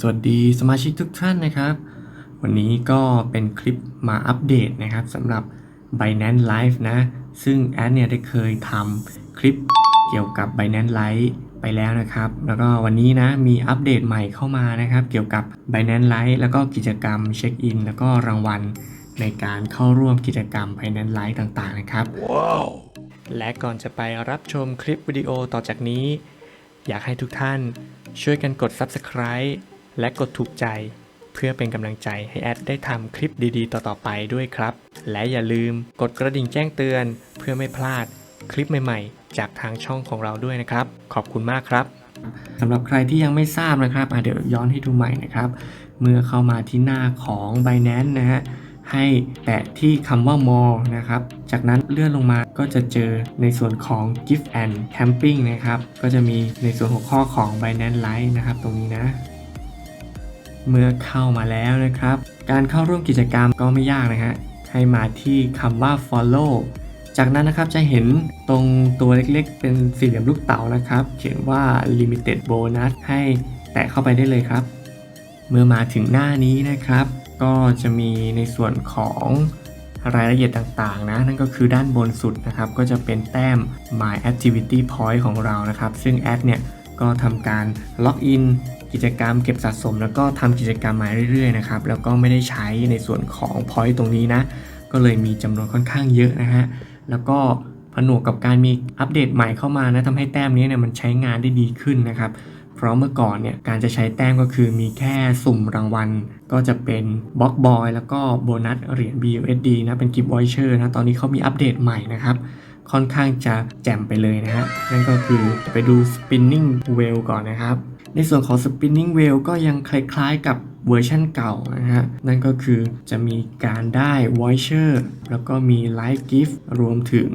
สวัสดีสมาชิกทุกท่านนะครับ วันนี้ก็เป็นคลิปมาอัปเดตนะครับสำหรับ Binance Live นะ ซึ่งแอดเนี่ยได้เคยทำคลิปเกี่ยวกับ Binance Live ไปแล้วนะครับ แล้วก็วันนี้นะมีอัปเดตใหม่เข้ามานะครับ เกี่ยวกับ Binance Live แล้วก็กิจกรรมเช็คอินแล้วก็รางวัลในการเข้าร่วมกิจกรรม Binance Live ต่างๆนะครับและก่อนจะไปรับชมคลิปวิดีโอต่อจากนี้ อยากให้ทุกท่านช่วยกันกด Subscribe และกดถูกใจ เพื่อเป็นกำลังใจให้แอดได้ทำคลิปดีๆ ต่อๆไปด้วยครับ และอย่าลืมกดกระดิ่งแจ้งเตือน เพื่อไม่พลาดคลิปใหม่ๆ จากทางช่องของเราด้วยนะครับ ขอบคุณมากครับสำหรับใครที่ยังไม่ทราบนะครับอะเดี๋ยวย้อนให้ดูใหม่นะครับ เมื่อเข้ามาที่หน้าของ Binance นะฮะให้แตะที่คำว่า more นะครับ จากนั้นเลื่อนลงมาก็จะเจอในส่วนของ gift and camping นะครับ ก็จะมีในส่วนหัวข้อของ Binance Lite นะครับตรงนี้นะ เมื่อเข้ามาแล้วนะครับ การเข้าร่วมกิจกรรมก็ไม่ยากนะฮะให้มาที่คำว่า follow จากนั้นนะครับจะเห็นตรงตัวเล็กๆ เป็นสี่เหลี่ยมลูกเต๋านะครับ เขียนว่า limited bonus ให้แตะเข้าไปได้เลยครับ เมื่อมาถึงหน้านี้นะครับ ก็จะมีในส่วนของรายละเอียดต่างๆ นะ นั่นก็คือด้านบนสุดนะครับ ก็จะเป็นแต้ม My Activity Point ของเรานะครับ ซึ่งแอดเนี่ยก็ทำการล็อกอิน กิจกรรมเก็บสะสม แล้วก็ทำกิจกรรมมาเรื่อยๆนะครับแล้วก็ไม่ได้ใช้ในส่วนของ Point ตรงนี้นะ ก็เลยมีจำนวนค่อนข้างเยอะนะฮะแล้วก็ผนวกกับการมีอัปเดตใหม่เข้ามานะทำให้แต้มนี้เนี่ยมันใช้งานได้ดีขึ้นนะครับเพราะเมื่อก่อนเนี่ยการจะใช้แต้มก็คือมีแค่สุ่มรางวัล ก็จะเป็นบล็อกบอยแล้วก็โบนัสเหรียญ BUSD นะเป็นกิฟต์วอยเชอร์นะตอนนี้เขามีอัปเดตใหม่นะครับค่อนข้างจะแจ่มไปเลยนะฮะนั่นก็คือไปดู spinning wheel ก่อนนะครับ ในส่วนของ spinning wheel ก็ยังคล้ายๆกับเวอร์ชันเก่านะฮะ นั่นก็คือจะมีการได้ voucher แล้วก็มี live gift รวมถึง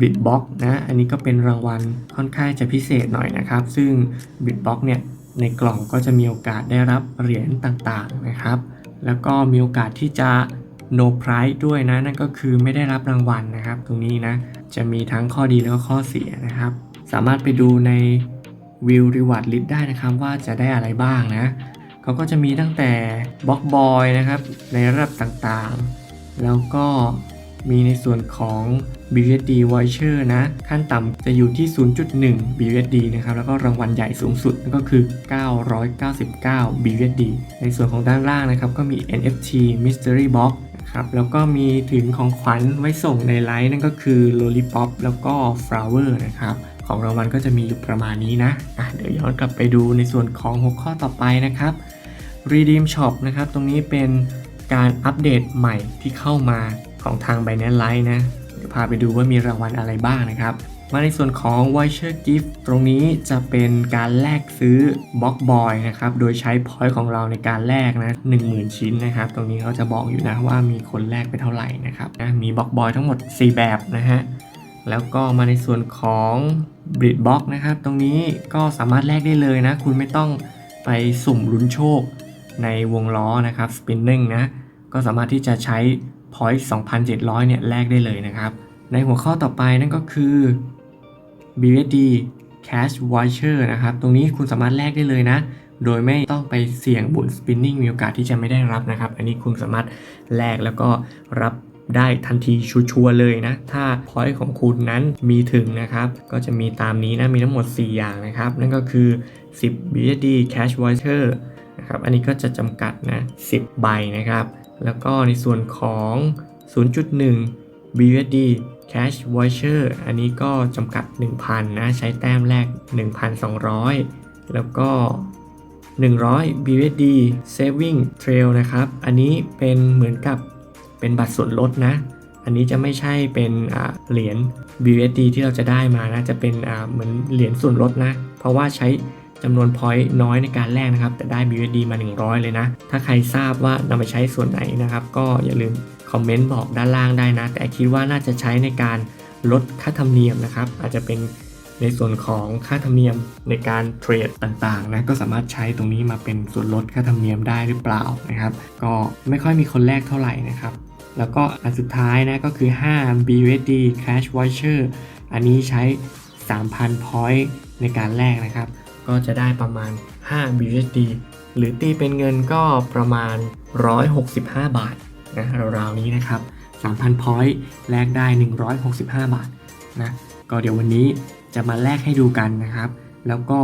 b i t box นะ อันนี้ก็เป็นรางวัลค่อนข้างจะพิเศษหน่อยนะครับ ซึ่ง b i t box เนี่ย ในกล่องก็จะมีโอกาสได้รับเหรียญต่างๆนะครับ แล้วก็มีโอกาสที่จะ no prize ด้วยนะ นั่นก็คือไม่ได้รับรางวัลนะครับ ตรงนี้นะ จะมีทั้งข้อดีแล้วก็ข้อเสียนะครับ สามารถไปดูใน View Reward List ได้นะครับว่าจะได้อะไรบ้างนะเขาก็จะมีตั้งแต่บล็อกบอยนะครับ ในระดับต่างๆ แล้วก็มีในส่วนของ BUSD Voucher นะ ขั้นต่ำจะอยู่ที่ 0.1 BUSD นะครับ แล้วก็รางวัลใหญ่สูงสุดนั่นก็คือ 999 BUSD ในส่วนของด้านล่างนะครับ ก็มี NFT Mystery Box นะครับ แล้วก็มีถึงของขวัญไว้ส่งในไลน์นั่นก็คือ Lollipop แล้วก็ Flower นะครับ ของรางวัลก็จะมีอยู่ประมาณนี้นะอะเดี๋ยวย้อนกลับไปดูในส่วนของหัวข้อต่อไปนะครับ Redeem Shop นะครับ ตรงนี้เป็นการอัปเดตใหม่ที่เข้ามาของทาง Binance Lite นะเดี๋ยวพาไปดูว่ามีรางวัลอะไรบ้างนะครับ มาในส่วนของ Voucher Gift ตรงนี้จะเป็นการแลกซื้อบล็อกบอยนะครับ โดยใช้พอยต์ของเราในการแลกนะ10,000 ชิ้นนะครับ ตรงนี้เขาจะบอกอยู่นะว่ามีคนแลกไปเท่าไหร่นะครับนะมีบล็อกบอยทั้งหมด 4 แบบนะฮะ แล้วก็มาในส่วนของ b r i d Box นะครับ ตรงนี้ก็สามารถแลกได้เลยนะ คุณไม่ต้องไปสุ่มลุ้นโชคในวงล้อนะครับ Spinning นะ ก็สามารถที่จะใช้ Point 2,700 เนี่ยแลกได้เลยนะครับ ในหัวข้อต่อไปนั่นก็คือ BUSD Cash Voucher นะครับ ตรงนี้คุณสามารถแลกได้เลยนะ โดยไม่ต้องไปเสี่ยงบุญ spinning มีโอกาสที่จะไม่ได้รับนะครับ อันนี้คุณสามารถแลกแล้วก็รับ ได้ทันทีชัวร์เลยนะ ถ้า point ของคุณนั้นมีถึงนะครับ ก็จะมีตามนี้นะ มีทั้งหมด 4 อย่างนะครับ นั่นก็คือ 10 BSD Cash Voucher นะครับ อันนี้ก็จะจำกัดนะ 10 ใบนะครับ แล้วก็ในส่วนของ 0.1 BSD Cash Voucher อันนี้ก็จำกัด 1,000 นะ ใช้แต้มแรก 1,200 แล้วก็ 100 BUSD Saving Trail นะครับ อันนี้เป็นเหมือนกับ เป็นบัตรส่วนลดนะ อันนี้จะไม่ใช่เป็นเหรียญ BUSD ที่เราจะได้มานะ จะเป็นเหมือนเหรียญส่วนลดนะ เพราะว่าใช้จำนวน point น้อยในการแลกนะครับ แต่ได้ BUSD มา 100 เลยนะ ถ้าใครทราบว่านำไปใช้ส่วนไหนนะครับ ก็อย่าลืมคอมเมนต์บอกด้านล่างได้นะ แต่คิดว่าน่าจะใช้ในการลดค่าธรรมเนียมนะครับ อาจจะเป็นในส่วนของค่าธรรมเนียมในการเทรดต่างๆนะก็สามารถใช้ตรงนี้มาเป็นส่วนลดค่าธรรมเนียมได้หรือเปล่านะครับ ก็ไม่ค่อยมีคนแลกเท่าไหร่นะครับ แล้วก็อันสุดท้ายนะก็คือ 5 BUSD Cash Voucher อันนี้ใช้ 3,000 point ในการแลกนะครับ ก็จะได้ประมาณ 5 BUSD หรือตีเป็นเงินก็ประมาณ 165 บาทนะราวๆนี้นะครับ 3,000พอยต์แลกได้ 165 บาทนะก็เดี๋ยววันนี้จะมาแลกให้ดูกันนะครับ แล้วก็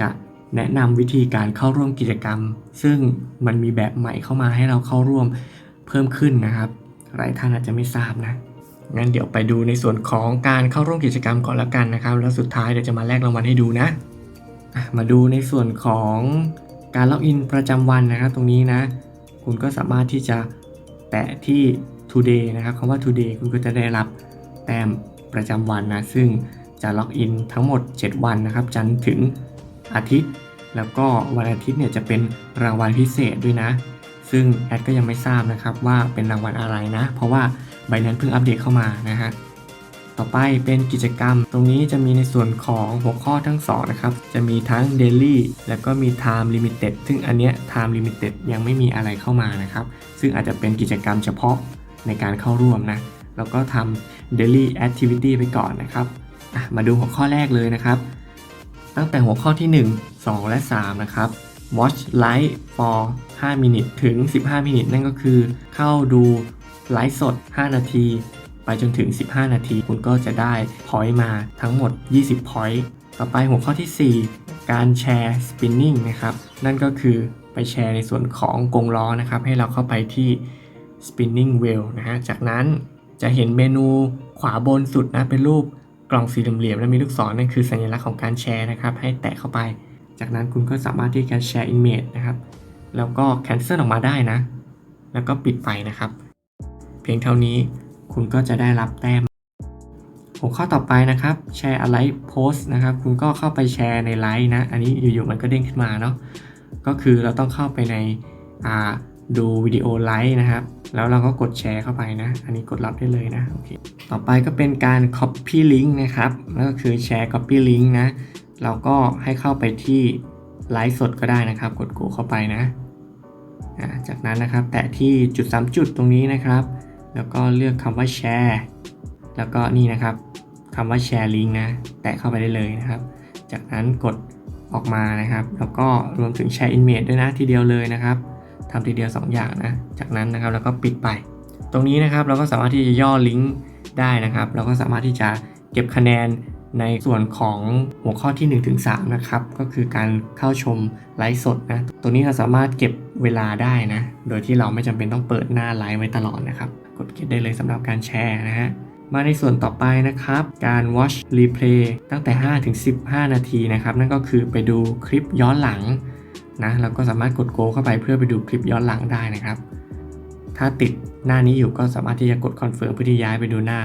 จะแนะนำวิธีการเข้าร่วมกิจกรรม ซึ่งมันมีแบบใหม่เข้ามาให้เราเข้าร่วม เพิ่มขึ้นนะครับ หลายท่านอาจจะไม่ทราบนะ งั้นเดี๋ยวไปดูในส่วนของการเข้าร่วมกิจกรรมก่อนล้วกันนะครับ แล้วสุดท้ายเดี๋ยวจะมาแลกรางวัลให้ดูนะ มาดูในส่วนของการล็อกอินประจำวันนะครับ ตรงนี้นะ คุณก็สามารถที่จะแตะที่ today นะครับคำว่า today คุณก็จะได้รับแต้มประจำวันนะ ซึ่งจะล็อกอินทั้งหมด 7 วันนะครับ จันทร์ถึงอาทิตย์ แล้วก็วันอาทิตย์เนี่ยจะเป็นรางวัลพิเศษด้วยนะ ซึ่งแอดก็ยังไม่ทราบนะครับว่าเป็นรางวัลอะไรนะ เพราะว่าใบนั้นเพิ่งอัปเดตเข้ามานะฮะต่อไปเป็นกิจกรรม ตรงนี้จะมีในส่วนของหัวข้อทั้งสองนะครับ จะมีทั้ง Daily แล้วก็มี Time Limited ซึ่งอันเนี้ย Time Limited ยังไม่มีอะไรเข้ามานะครับ ซึ่งอาจจะเป็นกิจกรรมเฉพาะในการเข้าร่วมนะ แล้วก็ทำ Daily Activity ไปก่อนนะครับมาดูหัวข้อแรกเลยนะครับ ตั้งแต่หัวข้อที่ 1 2 และ 3 นะครับ Watch Live for 5 minutes ถึง 15 minutes นั่นก็คือเข้าดูไลฟ์สด 5 นาที ไปจนถึง 15 นาที คุณก็จะได้พอยต์มาทั้งหมด 20พอยต์ต่อไปหัวข้อที่ 4 การแชร์ spinning นะครับ นั่นก็คือไปแชร์ในส่วนของกงล้อนะครับ ให้เราเข้าไปที่ spinning wheel นะฮะ จากนั้นจะเห็นเมนูขวาบนสุดนะ เป็นรูปกล่องสี่เหลี่ยมและมีลูกศรนั่นคือสัญลักษณ์ของการแชร์นะครับ ให้แตะเข้าไป จากนั้นคุณก็สามารถที่จะแชร์ image นะครับ แล้วก็ cancel ออกมาได้นะ แล้วก็ปิดไปนะครับ เพียงเท่านี้คุณก็จะได้รับแต้มหัวข้อต่อไปนะครับแชร์อะไรโพสต์นะครับ คุณก็เข้าไปแชร์ในไลน์นะ อันนี้อยู่ๆมันก็เด้งขึ้นมาเนาะก็คือเราต้องเข้าไปในอ่าดูวิดีโอไลฟ์นะครับ แล้วเราก็กดแชร์เข้าไปนะ อันนี้กดรับได้เลยนะโอเคต่อไปก็เป็นการ copy link นะครับ แล้วก็คือแชร์ copy link นะ เราก็ให้เข้าไปที่ไลฟ์สดก็ได้นะครับ กดกูเข้าไปนะ จากนั้นนะครับแตะที่จุด 3 จุดตรงนี้นะครับ แล้วก็เลือกคำว่าแชร์แล้วก็นี่นะครับคำว่าแชร์ลิงก์นะ แตะเข้าไปได้เลยนะครับ จากนั้นกดออกมานะครับ แล้วก็รวมถึงแชร์ image ด้วยนะทีเดียวเลยนะครับทำทีเดียว 2 อย่างนะ จากนั้นนะครับแล้วก็ปิดไป ตรงนี้นะครับเราก็สามารถที่จะย่อลิงก์ได้นะครับ เราก็สามารถที่จะเก็บคะแนน ในส่วนของหัวข้อที่ 1-3นะครับ ก็คือการเข้าชมไลฟ์สดนะตรงนี้เราสามารถเก็บเวลาได้นะ โดยที่เราไม่จำเป็นต้องเปิดหน้าไลฟ์ไว้ตลอดนะครับ กดเก็บได้เลยสำหรับการแชร์นะฮะ มาในส่วนต่อไปนะครับ การ watch replay ตั้งแต่ 5 ถึง 15 นาทีนะครับ นั่นก็คือไปดูคลิปย้อนหลังนะเราก็สามารถกดโกเข้าไปเพื่อไปดูคลิปย้อนหลังได้นะครับ ถ้าติดหน้านี้อยู่ก็สามารถที่จะกดคอนเฟิร์มเพื่อที่ย้ายไปดูหน้า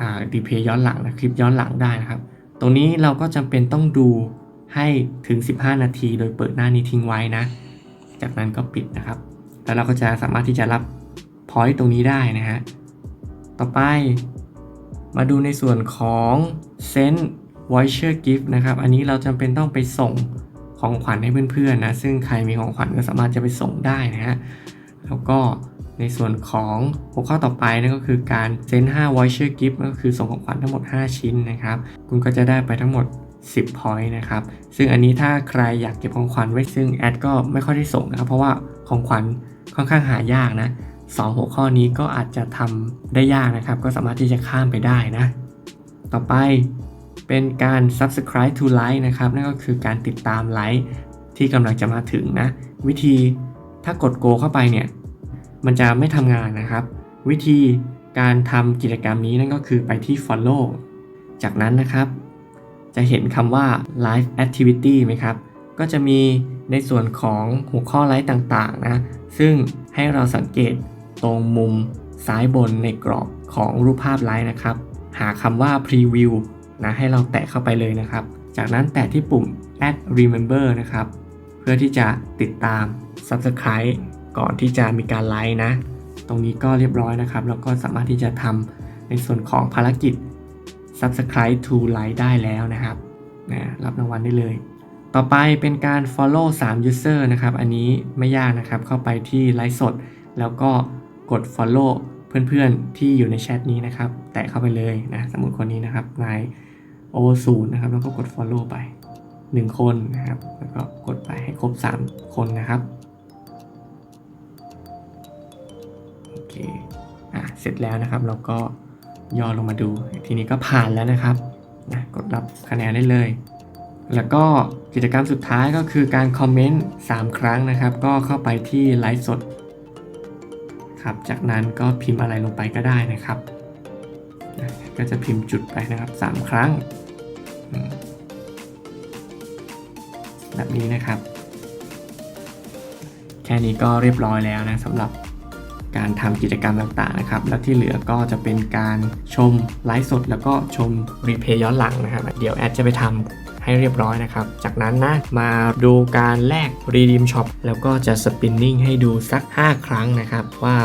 อ่ารีเพย์ย้อนหลังนะคลิปย้อนหลังได้นะครับ ตรงนี้เราก็จำเป็นต้องดูให้ถึง 15 นาทีโดยเปิดหน้านี้ทิ้งไว้นะ จากนั้นก็ปิดนะครับ แล้วเราก็จะสามารถที่จะรับพอยต์ตรงนี้ได้นะฮะ ต่อไป มาดูในส่วนของ Send Voucher Gift นะครับ อันนี้เราจำเป็นต้องไปส่งของขวัญให้เพื่อนๆนะ ซึ่งใครมีของขวัญก็สามารถจะไปส่งได้นะฮะ แล้วก็ ในส่วนของหัวข้อต่อไปนั่นก็คือการเซ็น5 voucher gift ก็คือส่งของขวัญทั้งหมด 5 ชิ้นนะครับ คุณก็จะได้ไปทั้งหมด 10 point นะครับ ซึ่งอันนี้ถ้าใครอยากเก็บของขวัญไว้ซึ่งแอดก็ไม่ค่อยได้ส่งนะครับ เพราะว่าของขวัญค่อนข้างหายากนะสองหัวข้อนี้ก็อาจจะทำได้ยากนะครับ ก็สามารถที่จะข้ามไปได้นะ ต่อไปเป็นการ subscribe to like นะครับ นั่นก็คือการติดตามไลค์ที่กำลังจะมาถึงนะ วิธีถ้ากด go เข้าไปเนี่ย มันจะไม่ทำงานนะครับ วิธีการทำกิจกรรมนี้นั่นก็คือไปที่ follow จากนั้นนะครับ จะเห็นคำว่า live activity ไหมครับ ก็จะมีในส่วนของหัวข้อไลฟ์ต่างๆนะ ซึ่งให้เราสังเกตตรงมุมซ้ายบนในกรอบของรูปภาพไลฟ์นะครับ หาคำว่า preview นะให้เราแตะเข้าไปเลยนะครับ จากนั้นแตะที่ปุ่ม add remember นะครับ เพื่อที่จะติดตาม subscribe ก่อนที่จะมีการไลฟ์นะ ตรงนี้ก็เรียบร้อยนะครับ แล้วก็สามารถที่จะทำในส่วนของภารกิจ subscribe to like ได้แล้วนะครับนะรับรางวัลได้เลย ต่อไปเป็นการ follow 3 user นะครับ อันนี้ไม่ยากนะครับ เข้าไปที่ไลฟ์สด แล้วก็กด follow เพื่อนๆที่อยู่ในแชทนี้นะครับ แตะเข้าไปเลยนะ สมมติคนนี้นะครับ นายโอศูนย์นะครับ แล้วก็กด follow ไป 1 คนนะครับ แล้วก็กดไปให้ครบ 3 คนนะครับ เคอะเสร็จแล้วนะครับ เราก็ย่อลงมาดู ทีนี้ก็ผ่านแล้วนะครับนะกดรับคะแนนได้เลย แล้วก็กิจกรรมสุดท้ายก็คือการคอมเมนต์ 3 ครั้งนะครับ ก็เข้าไปที่ไลฟ์สดครับ จากนั้นก็พิมพ์อะไรลงไปก็ได้นะครับนะก็จะพิมพ์จุดไปนะครับ 3 ครั้ง แบบนี้นะครับ แค่นี้ก็เรียบร้อยแล้วนะสำหรับ การทำกิจกรรมต่างๆนะครับ แล้วที่เหลือก็จะเป็นการชมไลฟ์สด แล้วก็ชมรีเพย์ย้อนหลังนะครับ เดี๋ยวแอดจะไปทำให้เรียบร้อยนะครับ จากนั้นนะมาดูการแลก Redeem Shop แล้วก็จะสปินนิ่งให้ดูสัก 5 ครั้งนะครับ ว่า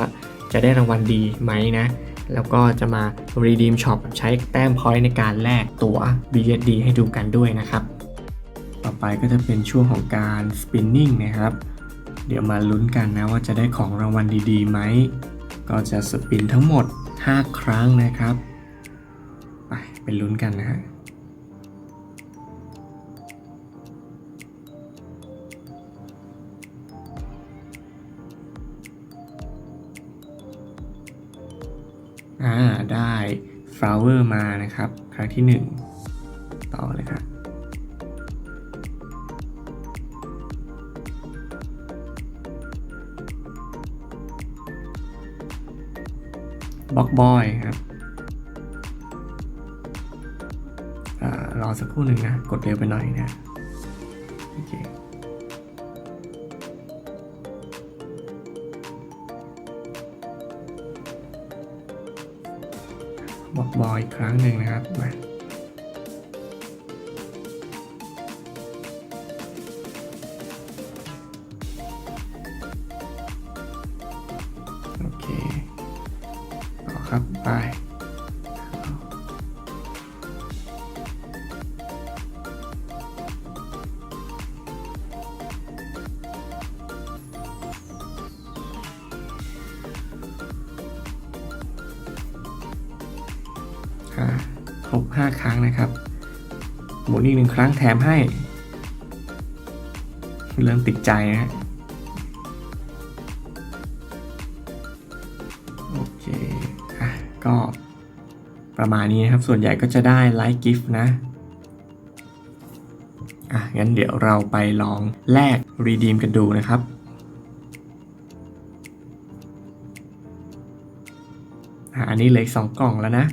จะได้รางวัลดีไหมนะแล้วก็จะมา Redeem Shop ใช้แต้มพอยต์ในการแลกตั๋ว BSD ให้ดูกันด้วยนะครับ ต่อไปก็จะเป็นช่วงของการ spinning นะครับ เดี๋ยวมาลุ้นกันนะว่าจะได้ของรางวัลดีๆไหม ก็จะสปินทั้งหมด 5 ครั้งนะครับ ไปไปลุ้นกันนะฮะอ่าได้ flower มานะครับ ครั้งที่ 1 ต่อเลยครับ ล็อกบอยครับอรอสักครู่หนึ่งนะ กดเร็วไปหน่อยนะโอเคบล็อกบอยอีกครั้งหนึ่งนะครับมาาครบ 5 ครั้งนะครับ หมุนอีกหนึ่งครั้งแถมให้ เริ่มติดใจนะฮะโอเคอะก็ประมาณนี้นะครับ ส่วนใหญ่ก็จะได้ไลค์กิฟต์นะอะงั้นเดี๋ยวเราไปลองแลก redeem กันดูนะครับอะอันนี้เหลือสองกล่องแล้วนะ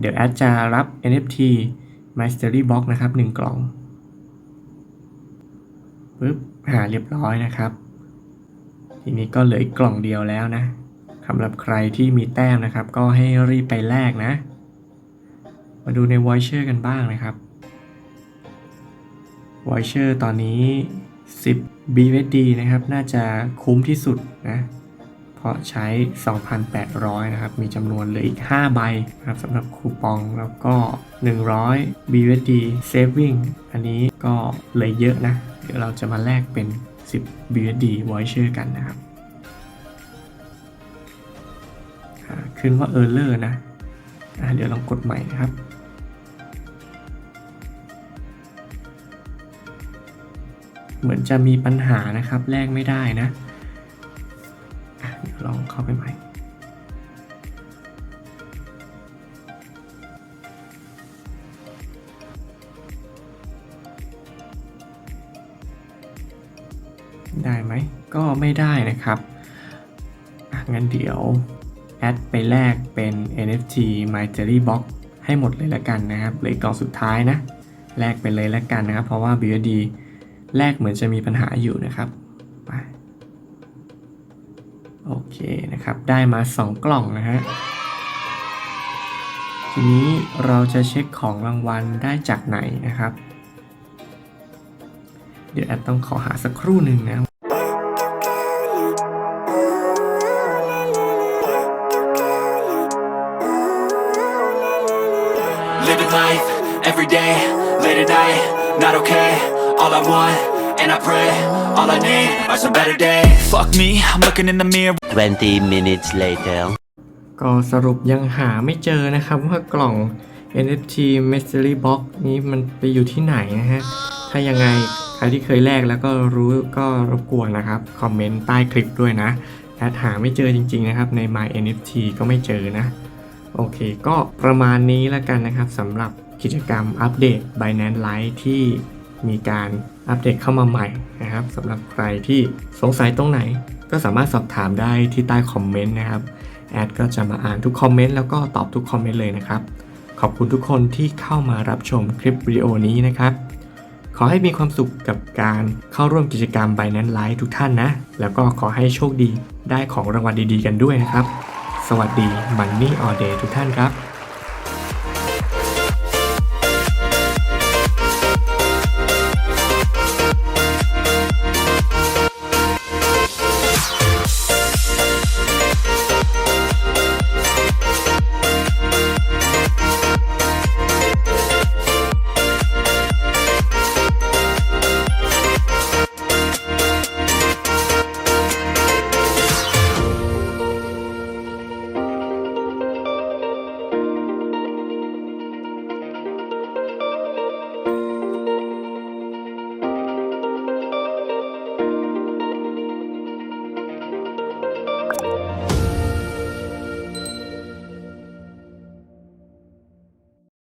เดี๋ยวแอดจะรับ NFT Mystery Box นะครับ 1 กล่องปึ๊บหาเรียบร้อยนะครับ ทีนี้ก็เหลืออีกกล่องเดียวแล้วนะสำหรับใครที่มีแต้มนะครับ ก็ให้รีบไปแลกนะ มาดูใน Voucher กันบ้างนะครับ Voucher ตอนนี้ 10 BUSD นะครับ น่าจะคุ้มที่สุดนะ เพราะใช้ 2,800 นะครับ มีจำนวนเหลืออีก 5 ใบนะครับสำหรับคูปองแล้วก็ 100 BUSD Saving อันนี้ก็เหลือเยอะนะ เดี๋ยวเราจะมาแลกเป็น 10 BUSD Voucher กันนะครับ ขึ้นว่า Error นะอ่าเดี๋ยวลองกดใหม่นะครับเหมือนจะมีปัญหานะครับ แลกไม่ได้นะ ลองเข้าไปใหม่ได้ไหมก็ไม่ได้นะครับงั้นเดี๋ยว แอดไปแลกเป็น NFT My Jelly Box ให้หมดเลยละกันนะครับเหลืออกกล่องสุดท้ายนะ แลกไปเลยละกันนะครับ เพราะว่า BUSD แลกเหมือนจะมีปัญหาอยู่นะครับ นะครับ ได้มา 2 กล่องนะฮะ ทีนี้เราจะเช็คของรางวัลได้จากไหนนะครับ เดี๋ยวแอดต้องขอหาสักครู่หนึ่งนะ Living life every day, late at night, not okay. All I want, and I pray, all I need are some better days. Fuck me, I'm looking in the mirror. 20 minutes later. ก็สรุปยังหาไม่เจอนะครับว่ากล่อง NFT Mystery Box นี้มันไปอยู่ที่ไหนนะฮะ ถ้ายังไงใครที่เคยแลกแล้วก็รู้ก็รบกวนนะครับ คอมเมนต์ใต้คลิปด้วยนะแอดหาไม่เจอจริง ๆ นะครับ ใน My NFT ก็ไม่เจอนะ โอเค ก็ประมาณนี้แล้วกันนะครับสำหรับกิจกรรมอัปเดต Binance Lite ที่ มีการอัปเดตเข้ามาใหม่นะครับสำหรับใครที่สงสัยตรงไหน ก็สามารถสอบถามได้ที่ใต้คอมเมนต์นะครับแอดก็จะมาอ่านทุกคอมเมนต์แล้วก็ตอบทุกคอมเมนต์เลยนะครับ ขอบคุณทุกคนที่เข้ามารับชมคลิปวิดีโอนี้นะครับ ขอให้มีความสุขกับการเข้าร่วมกิจกรรม Binance Live ทุกท่านนะ แล้วก็ขอให้โชคดีได้ของรางวัลดีๆ กันด้วยนะครับ สวัสดี Money All Day ทุกท่านครับ